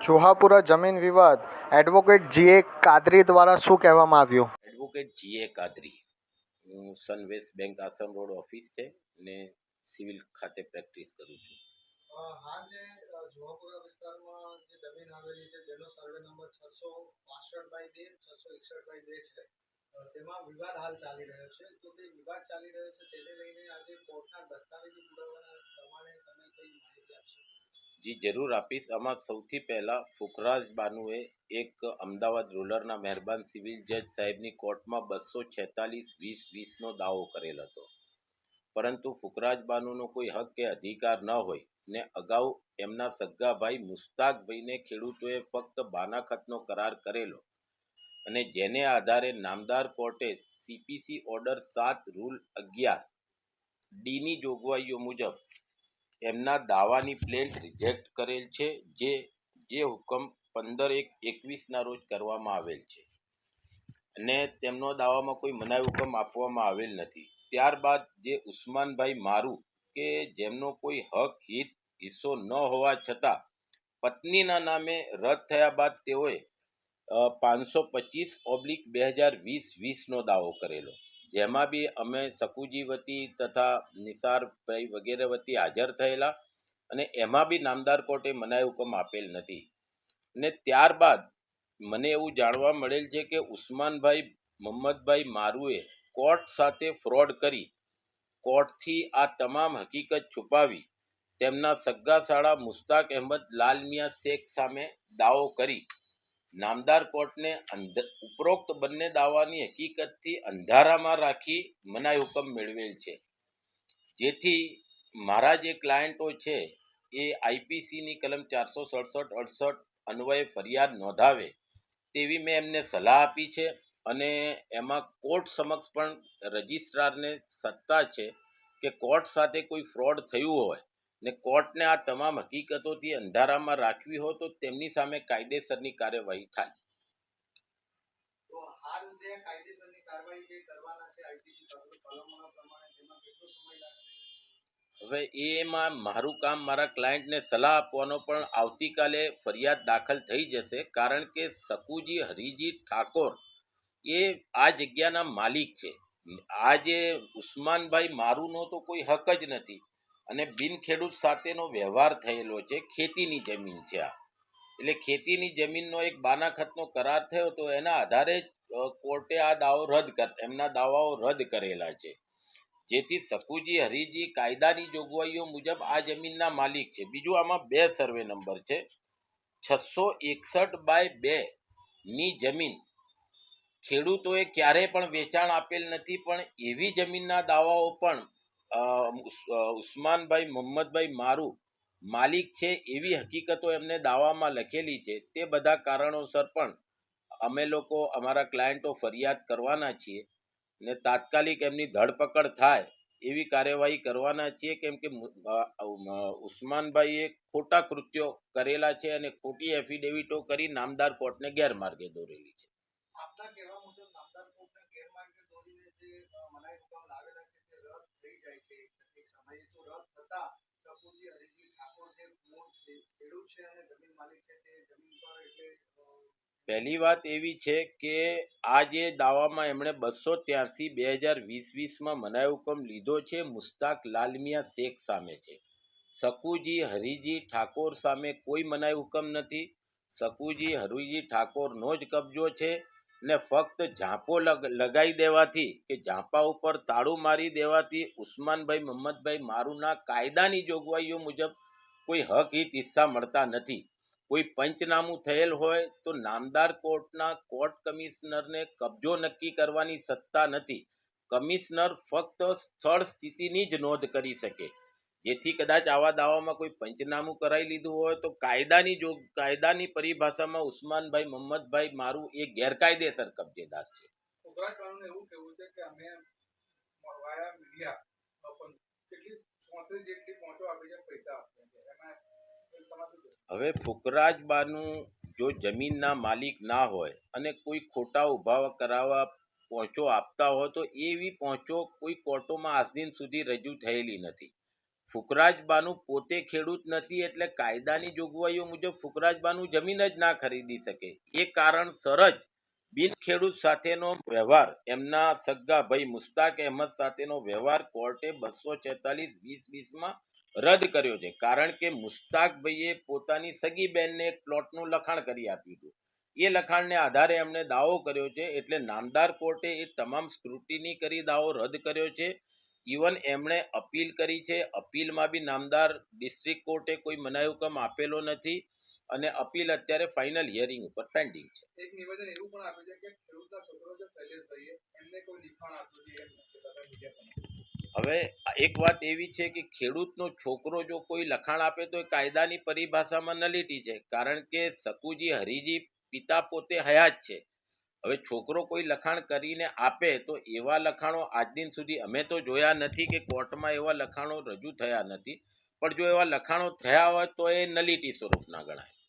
ચુહાપુરા જમીન વિવાદ advocate G A Kadri દ્વારા શું કહેવામાં આવ્યું? એડવોકેટ જીએ કાદરી હું સનવેસ બેંક આશ્રમ રોડ ઓફિસ છે ને સિવિલ ખાતે પ્રેક્ટિસ કરું છું. હા જુહાપુરા વિસ્તારમાં જે જમીન આવેલી છે જેનો સર્વે નંબર છસો પાસઠ બાય બે છસો એકસઠ બાય બે છે તેમાં વિવાદ હાલ ચાલી રહ્યો છે. તો તે વિવાદ ચાલી રહ્યો છે તેને લઈને આજે કોર્ટના દસ્તાવેજી પુરાવાના પ્રમાણે તમે કઈ માહિતી આપશો? જી, જરૂર આપીશ. આમાં સૌથી પહેલાં ફુકરાજ બાનુએ એક અમદાવાદ રૂરલના મહેરબાન સિવિલ જજ સાહેબની કોર્ટમાં બસો છેતાલીસ વીસ વીસનો દાવો કરેલ હતો. પરંતુ ફુકરાજ બાનુનો કોઈ હક કે અધિકાર ન હોય ને અગાઉ એમના સગ્ગા ભાઈ મુસ્તાકભાઈને ખેડૂતોએ ફક્ત બાનાખતનો કરાર કરેલો અને જેને આધારે નામદાર કોર્ટે સીપીસી ઓર્ડર સાત રૂલ અગિયાર ડીની જોગવાઈઓ મુજબ એમના દાવાની પ્લેન્ટ રિજેક્ટ કરેલ છે, જે જે હુકમ પંદર એક એકવીસના રોજ કરવામાં આવેલ છે. અને તેમનો દાવામાં કોઈ મનાઈ હુકમ આપવામાં આવેલ નથી. ત્યારબાદ જે ઉસ્માનભાઈ મારુ કે જેમનો કોઈ હક, હિત, હિસ્સો ન હોવા છતાં પત્નીના નામે રદ થયા બાદ તેઓએ પાંચસો પચીસ ઓબ્લિક બે હજાર વીસ વીસનો દાવો કરેલો. જેમાં બી અમે સકુજી વતી તથા નિસારભાઈ વગેરે વતી હાજર થયેલા અને એમાં બી નામદાર કોર્ટે મનાઈ હુકમ આપેલ નથી. ને ત્યારબાદ મને એવું જાણવા મળેલ છે કે ઉસ્માનભાઈ મોહમ્મદભાઈ મારુએ કોર્ટ સાથે ફ્રોડ કરી, કોર્ટથી આ તમામ હકીકત છુપાવી, તેમના સગ્ગા શાળા મુસ્તાક અહેમદ લાલમિયા શેખ સામે દાવો કરી. નામદાર કોર્ટને ઉપરોક્ત બંને દાવાની હકીકતથી અંધારામાં રાખી મનાઈ હુકમ મેળવેલ છે. જેથી મારા જે ક્લાયન્ટો છે, એ આઈપીસીની કલમ ચારસો સડસઠ, અડસઠ અન્વયે ફરિયાદ નોંધાવે તેવી મેં એમને સલાહ આપી છે અને એમાં કોર્ટ સમક્ષ પણ રજિસ્ટ્રારને સત્તા છે કે કોર્ટ સાથે કોઈ ફ્રોડ થયું હોય ને કોર્ટને આ તમામ હકીકતોથી અંધારામાં રાખવી હોય તો તેમની સામે કાયદેસરની કાર્યવાહી થાય. હવે એમાં મારું કામ મારા ક્લાયન્ટને સલાહ આપવાનો પણ આવતીકાલે ફરિયાદ દાખલ થઈ જશે કારણ કે સકુજી હરિજી ઠાકોર એ આ જગ્યાના માલિક છે. આ જે ઉસ્માનભાઈ મારુનો તો કોઈ હક જ નથી. અને બિન ખેડૂત સાથેનો વ્યવહાર થયેલો છે, ખેતીની જમીન છે આ. એટલે ખેતીની જમીનનો એક બાનાખતનો કરાર થયો તો એના આધારે કોર્ટે આ દાવો રદ કર, એમના દાવાઓ રદ કરેલા છે. જેથી સકુજી, હરિજી, કાયદાની જોગવાઈઓ મુજબ આ જમીનના માલિક છે. બીજું આમાં બે સર્વે નંબર છે. છસો એકસઠ બાય બે ની જમીન ખેડૂતોએ ક્યારેય પણ વેચાણ આપેલ નથી, પણ એવી જમીનના દાવાઓ પણ ઉસ્માનભાઈ મોહમ્મદભાઈ મારુ માલિક છે એવી હકીકતો એમને દાવામાં લખેલી છે. તે બધા કારણોસર પણ અમે લોકો અમારા ક્લાયન્ટો ફરિયાદ કરવાના છીએ ને તાત્કાલિક એમની ધરપકડ થાય એવી કાર્યવાહી કરવાના છીએ કેમ કે ઉસ્માનભાઈએ ખોટા કૃત્યો કરેલા છે અને ખોટી એફિડેવિટો કરી નામદાર કોર્ટને ગેરમાર્ગે દોરેલી છે. પહેલી વાત એવી છે કે આ જે દાવામાં એમણે બસો ત્યાંસી, બે હજાર વીસ વીસમાં મનાઈ હુકમ લીધો છે, મુસ્તાક લાલમિયા શેખ સામે છે. શકુજી, હરિજી ઠાકોર સામે કોઈ મનાઈ હુકમ નથી. શકુજી, હરિજી ઠાકોરનો જ કબજો છે ને ફક્ત ઝાંપો લગ લગાવી દેવાથી કે ઝાંપા ઉપર તાળું મારી દેવાથી ઉસ્માનભાઈ મોહમ્મદભાઈ મારુના કાયદાની જોગવાઈઓ મુજબ કોઈ હક હિત હિસ્સા મળતા નથી. કોઈ પંચનામું થયેલ હોય તો નામદાર કોર્ટના કોર્ટ કમિશનરને કબજો નક્કી કરવાની સત્તા નથી. કમિશનર ફક્ત સ્થળ સ્થિતિની જ નોંધ કરી શકે. જેથી કદાચ આવા દાવામાં કોઈ પંચનામું કરાવી લીધું હોય તો કાયદાની જો, કાયદાની પરિભાષામાં ઉસ્માનભાઈ મોહમ્મદભાઈ મારું એ ગેરકાયદેસર કબજેદાર છે. પૈસા આપીએ છે એમાં તમારું શું કહેવું? હવે ફુકરાજબાનું જો જમીનના માલિક ના હોય અને કોઈ ખોટા ઊભા કરાવવા પહોંચો આપતા હોય તો એવી પહોંચો કોઈ કોર્ટોમાં આજ દિન સુધી રજૂ થયેલી નથી. ફુકરાજબાનું પોતે ખેડૂત નથી એટલે કાયદાની જોગવાઈઓ મુજબ ફુકરાજબાનું જમીન જ ના ખરીદી શકે. એ કારણ સરજ બિન ખેડૂત સાથેનો વ્યવહાર, એમના સગા ભાઈ મુસ્તાક અહેમદ સાથેનો વ્યવહાર કોર્ટે બસો છેતાલીસ વીસ વીસમાં રદ કર્યો છે. કારણ કે મુશ્તાકભાઈએ પોતાની સગી બહેનને એક પ્લોટનું લખાણ કરી આપ્યું હતું. એ લખાણને આધારે એમણે દાવો કર્યો છે એટલે નામદાર કોર્ટે એ તમામ સ્ક્રુટિની કરી દાવો રદ કર્યો છે. ઇવન એમણે અપીલ કરી છે. અપીલમાં બી નામદાર ડિસ્ટ્રિક્ટ કોર્ટે કોઈ મનાઈ હુકમ આપેલો નથી અને અપીલ અત્યારે ફાઇનલ હિયરિંગ ઉપર પેન્ડિંગ છે. એક નિવેદન એવું પણ આપ્યું છે કે ખેડૂતના છોકરો છે શૈલેષભાઈએ એમને કોઈ લિખાણ આપ્યું છે હવે એક વાત એવી છે કે ખેડૂતનો છોકરો જો કોઈ લખાણ આપે તો એ કાયદાની પરિભાષામાં નલીટી છે કારણ કે સકુજી હરીજી પિતા પોતે હયાત છે. હવે છોકરો કોઈ લખાણ કરીને આપે તો એવા લખાણો આજ દિન સુધી અમે તો જોયા નથી કે કોર્ટમાં એવા લખાણો રજૂ થયા નથી. પણ જો એવા લખાણો થયા હોય તો એ નલીટી સ્વરૂપના ગણાય.